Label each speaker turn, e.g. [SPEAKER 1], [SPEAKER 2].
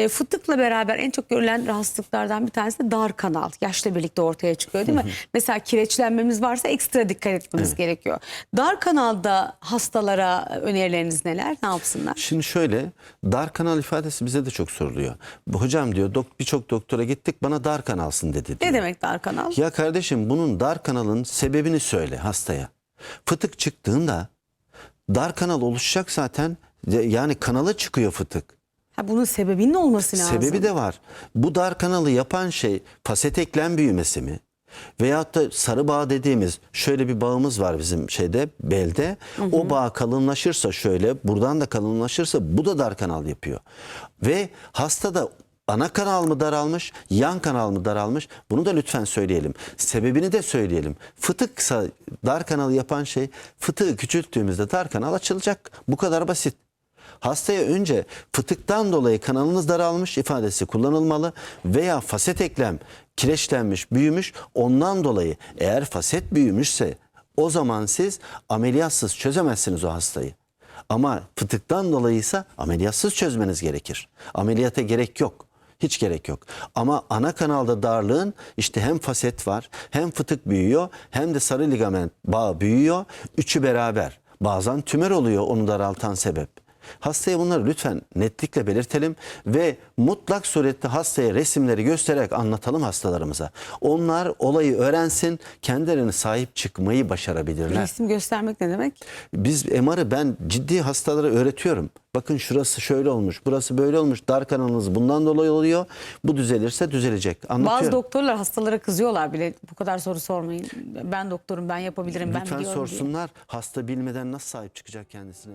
[SPEAKER 1] E, fıtıkla beraber en çok görülen rahatsızlıklardan bir tanesi de dar kanal. Yaşla birlikte ortaya çıkıyor değil mi? Mesela kireçlenmemiz varsa ekstra dikkat etmemiz gerekiyor. Dar kanalda hastalara önerileriniz neler? Ne yapsınlar?
[SPEAKER 2] Şimdi şöyle dar kanal ifadesi bize de çok soruluyor. Hocam diyor dok- birçok doktora gittik bana dar kanalsın dedi. diyor.
[SPEAKER 1] Ne demek dar kanal?
[SPEAKER 2] Ya kardeşim bunun dar kanalın sebebini söyle hastaya. Fıtık çıktığında dar kanal oluşacak zaten yani kanala çıkıyor fıtık.
[SPEAKER 1] Ha, bunun sebebinin olması lazım.
[SPEAKER 2] Sebebi de var. Bu dar kanalı yapan şey faset eklem büyümesi mi? Veyahut da sarı bağ dediğimiz şöyle bir bağımız var bizim şeyde belde. O bağ kalınlaşırsa şöyle buradan da kalınlaşırsa bu da dar kanal yapıyor. Ve hastada ana kanal mı daralmış, yan kanal mı daralmış? Bunu da lütfen söyleyelim. Sebebini de söyleyelim. Fıtıksa dar kanalı yapan şey fıtığı küçülttüğümüzde dar kanal açılacak. Bu kadar basit. Hastaya önce fıtıktan dolayı kanalınız daralmış ifadesi kullanılmalı veya faset eklem kireçlenmiş, büyümüş ondan dolayı eğer faset büyümüşse o zaman siz ameliyatsız çözemezsiniz o hastayı. Ama fıtıktan dolayıysa ameliyatsız çözmeniz gerekir. Ameliyata gerek yok. Hiç gerek yok. Ama ana kanalda darlığın işte hem faset var, hem fıtık büyüyor, hem de sarı ligament bağ büyüyor. Üçü beraber. Bazen tümör oluyor onu daraltan sebep. Hastaya bunları lütfen netlikle belirtelim ve mutlak surette hastaya resimleri göstererek anlatalım hastalarımıza. Onlar olayı öğrensin, kendilerine sahip çıkmayı başarabilirler.
[SPEAKER 1] Resim göstermek ne demek?
[SPEAKER 2] Biz MR'ı ben ciddi hastalara öğretiyorum. Bakın şurası şöyle olmuş, burası böyle olmuş. Dar kanalınız bundan dolayı oluyor. Bu düzelirse düzelecek. Anlatıyorum.
[SPEAKER 1] Bazı doktorlar hastalara kızıyorlar bile. Bu kadar soru sormayın. Ben doktorum, ben yapabilirim, ben
[SPEAKER 2] Lütfen
[SPEAKER 1] biliyorum diye.
[SPEAKER 2] sorsunlar. Hasta bilmeden nasıl sahip çıkacak kendisine?